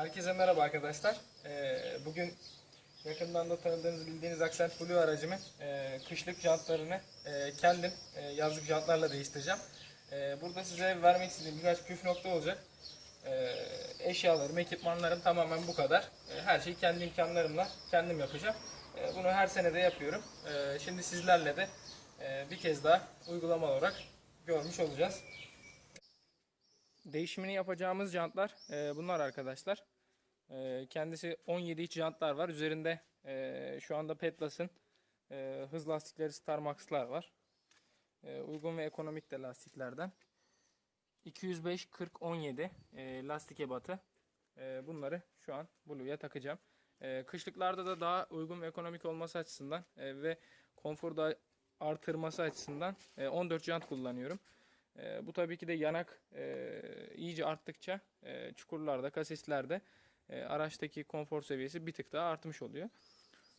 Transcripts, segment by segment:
Herkese merhaba arkadaşlar. Ee, bugün yakından da tanıdığınız bildiğiniz Accent Blue aracımın e, kışlık jantlarını e, kendim e, yazlık jantlarla değiştireceğim. Burada size vermek istediğim birkaç püf nokta olacak. Eşyalarım, ekipmanlarım tamamen bu kadar. Her şeyi kendi imkanlarımla kendim yapacağım. Bunu her sene de yapıyorum. Şimdi sizlerle de bir kez daha uygulama olarak görmüş olacağız. Değişimini yapacağımız jantlar e, bunlar arkadaşlar. E, kendisi 17 inç jantlar var. Üzerinde e, şu anda Petlas'ın e, hız lastikleri Star Max'lar var. E, uygun ve ekonomik de lastiklerden. 205 40 17 e, lastik ebatı. E, bunları şu an Blue'ya takacağım. E, kışlıklarda da daha uygun ve ekonomik olması açısından e, ve konforu da artırması açısından e, 14 jant kullanıyorum. E, bu tabii ki de yanak e, iyice arttıkça e, çukurlarda, kasislerde e, araçtaki konfor seviyesi bir tık daha artmış oluyor.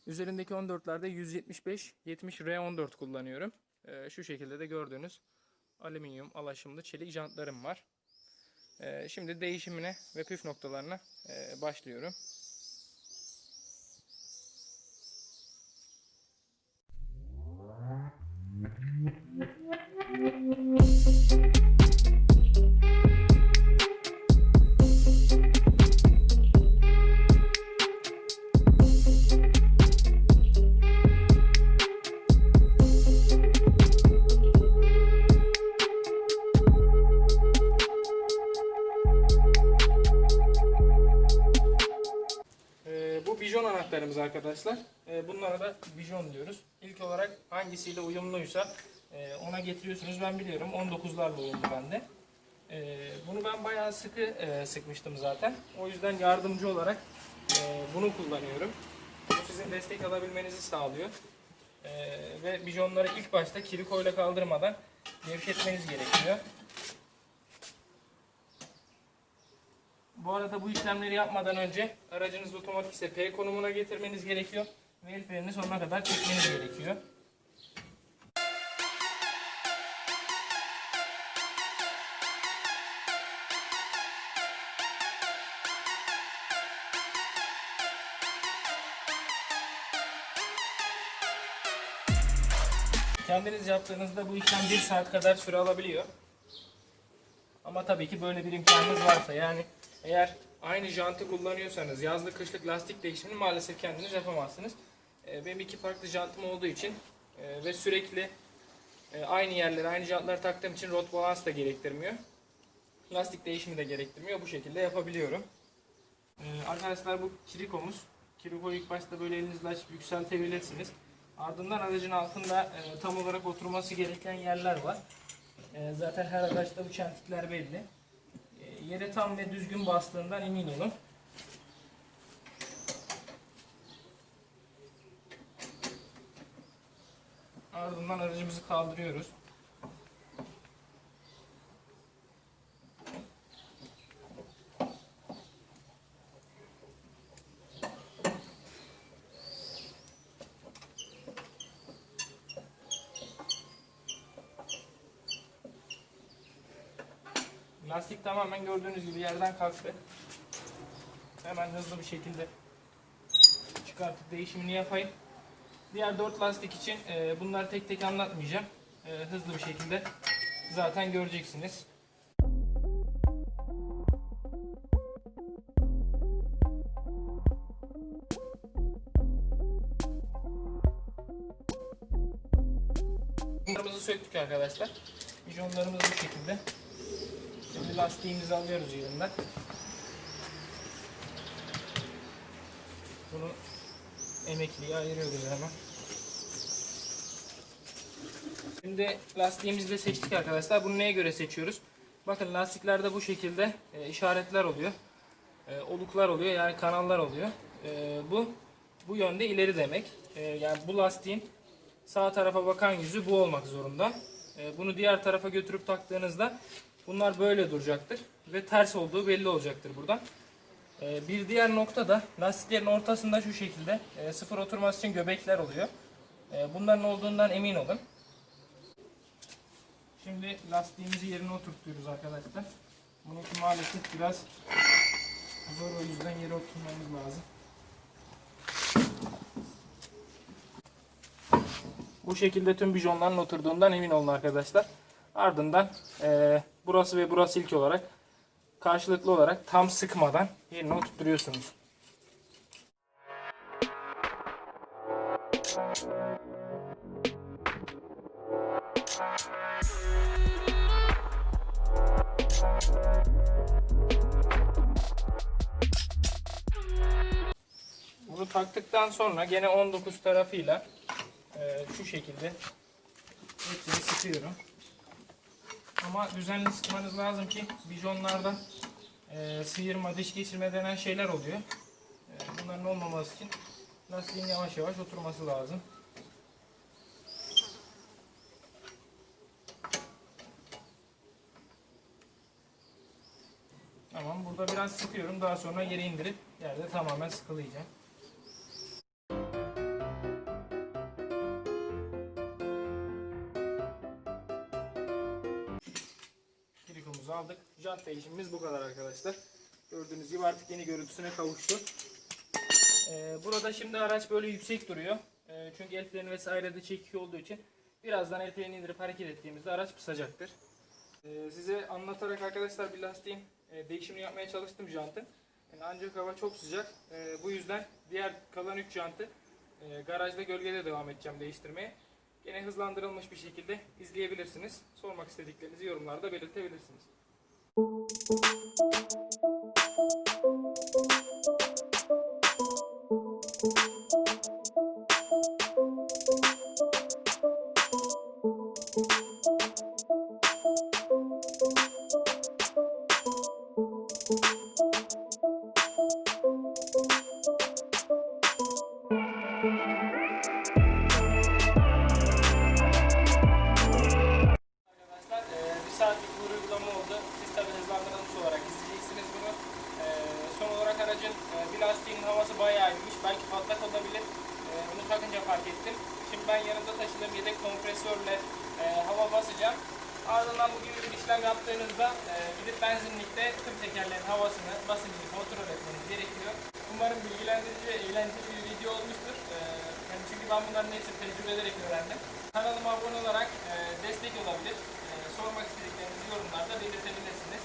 Üzerindeki 14'lerde 175 70 R14 kullanıyorum. E, şu şekilde de gördüğünüz alüminyum alaşımlı çelik jantlarım var. E, şimdi değişimine ve püf noktalarına e, başlıyorum. Bijon anahtarımız arkadaşlar. Ee, bunlara da bijon diyoruz. İlk olarak hangisiyle uyumluysa e, ona getiriyorsunuz. Ben biliyorum 19'larla uyumlu bende. Ee, bunu ben bayağı sıkı e, sıkmıştım zaten. O yüzden yardımcı olarak e, bunu kullanıyorum. Bu sizin destek alabilmenizi sağlıyor. Ee, ve bijonları ilk başta kirikoyla kaldırmadan gevşetmeniz gerekiyor. Bu arada bu işlemleri yapmadan önce aracınız otomatik ise P konumuna getirmeniz gerekiyor. Ve el frenini sonuna kadar çekmeniz gerekiyor. Kendiniz yaptığınızda bu işlem 1 saat kadar süre alabiliyor. Ama tabii ki böyle bir imkanınız varsa yani eğer aynı jantı kullanıyorsanız yazlık kışlık lastik değişimini maalesef kendiniz yapamazsınız. Ee, benim iki farklı jantım olduğu için e, ve sürekli e, aynı yerlere aynı jantları taktığım için rot balans da gerektirmiyor. Lastik değişimi de gerektirmiyor. Bu şekilde yapabiliyorum. Ee, arkadaşlar bu kirikomuz. Kirikoyu ilk başta böyle elinizle açıp yükseltebilirsiniz. Ardından aracın altında e, tam olarak oturması gereken yerler var. E, zaten her araçta bu çentikler belli. Yere tam ve düzgün bastığından emin olun. Ardından aracımızı kaldırıyoruz. Lastik tamamen gördüğünüz gibi yerden kalktı. Hemen hızlı bir şekilde çıkartıp değişimini yapayım. Diğer dört lastik için e, bunları tek tek anlatmayacağım. E, hızlı bir şekilde zaten göreceksiniz. Bijonlarımızı söktük arkadaşlar. Bijonlarımız bu şekilde. Şimdi lastiğimizi alıyoruz yerinden. Bunu emekliye ayırıyoruz hemen. Şimdi lastiğimizi de seçtik arkadaşlar. Bunu neye göre seçiyoruz? Bakın lastiklerde bu şekilde e, işaretler oluyor. E, oluklar oluyor yani kanallar oluyor. E, bu bu yönde ileri demek. E, yani bu lastiğin sağ tarafa bakan yüzü bu olmak zorunda. E, bunu diğer tarafa götürüp taktığınızda bunlar böyle duracaktır ve ters olduğu belli olacaktır buradan. E, bir diğer nokta da lastiklerin ortasında şu şekilde e, sıfır oturması için göbekler oluyor. E, bunların olduğundan emin olun. Şimdi lastiğimizi yerine oturtuyoruz arkadaşlar. Bununki maalesef biraz Zor o yüzden yere oturmamız lazım. Bu şekilde tüm bijonların oturduğundan emin olun arkadaşlar. Ardından eee, burası ve burası ilk olarak karşılıklı olarak tam sıkmadan yerine oturtuyorsunuz. Bunu taktıktan sonra gene 19 tarafıyla eee, şu şekilde hepsini sıkıyorum. Ama düzenli sıkmanız lazım ki bijonlarda eee sıyırma, diş geçirme denen şeyler oluyor. Eee, bunların olmaması için lastiğin yavaş yavaş oturması lazım. Tamam burada biraz sıkıyorum daha sonra geri indirip yerde tamamen sıkılayacağım. Aldık. Jant değişimimiz bu kadar arkadaşlar. Gördüğünüz gibi artık yeni görüntüsüne kavuştu. Ee, burada şimdi araç böyle yüksek duruyor. Ee, çünkü el freni vesaire de çekiyor olduğu için birazdan el freni indirip hareket ettiğimizde araç pısacaktır. Ee, size anlatarak arkadaşlar bir lastiğin e, değişimini yapmaya çalıştım jantın. Yani ancak hava çok sıcak. Ee, bu yüzden diğer kalan 3 jantı e, garajda gölgede devam edeceğim değiştirmeye. Yine hızlandırılmış bir şekilde izleyebilirsiniz. Sormak istediklerinizi yorumlarda belirtebilirsiniz. Thank you. Aracın bir lastiğinin havası bayağı iyiymiş. Belki patlak olabilir. Bunu takınca fark ettim. Şimdi ben yanımda taşıdığım yedek kompresörle eee, hava basacağım. Ardından bu gibi bir işlem yaptığınızda gidip benzinlikte tüm tekerlerin havasını, basıncını kontrol etmeniz gerekiyor. Umarım bilgilendirici ve eğlenceli bir video olmuştur. Yani çünkü ben bunların hepsini tecrübe ederek öğrendim. Kanalıma abone olarak destek olabilir. Sormak istediklerinizi yorumlarda belirtebilirsiniz.